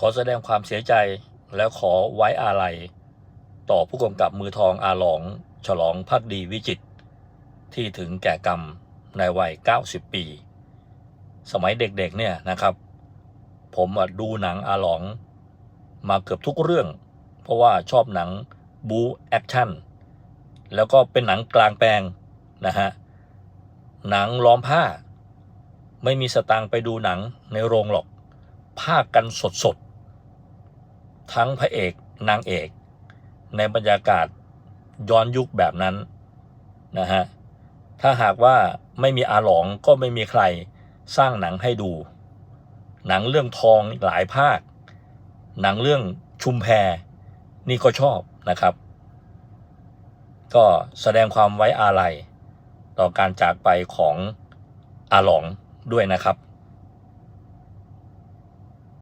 ขอแสดงความเสียใจและขอไว้อาลัย ต่อผู้กำกับมือทองอาหลอง ฉลองพักดีวิจิต ที่ถึงแก่กรรมในวัย 90 ปี สมัยเด็กๆเนี่ยนะครับ ผมดูหนังอาหลอง มาเกือบทุกเรื่อง เพราะว่าชอบหนังบูแอคชั่นแล้วก็เป็นหนังกลางแปลงนะฮะหนังล้อมผ้า ไม่มีสตางค์ไปดูหนังในโรงหรอก ภาคกันสด ทั้งพระเอกนางเอก ในบรรยากาศย้อนยุคแบบนั้นนะฮะถ้าหากว่าไม่มีอาหลองก็ไม่มีใครสร้างหนังให้ดู หนังเรื่องทองหลายภาค หนังเรื่องชุมแพนี่ก็ชอบนะครับ ก็แสดงความไว้อาลัยต่อการจากไปของอาหลองด้วยนะครับ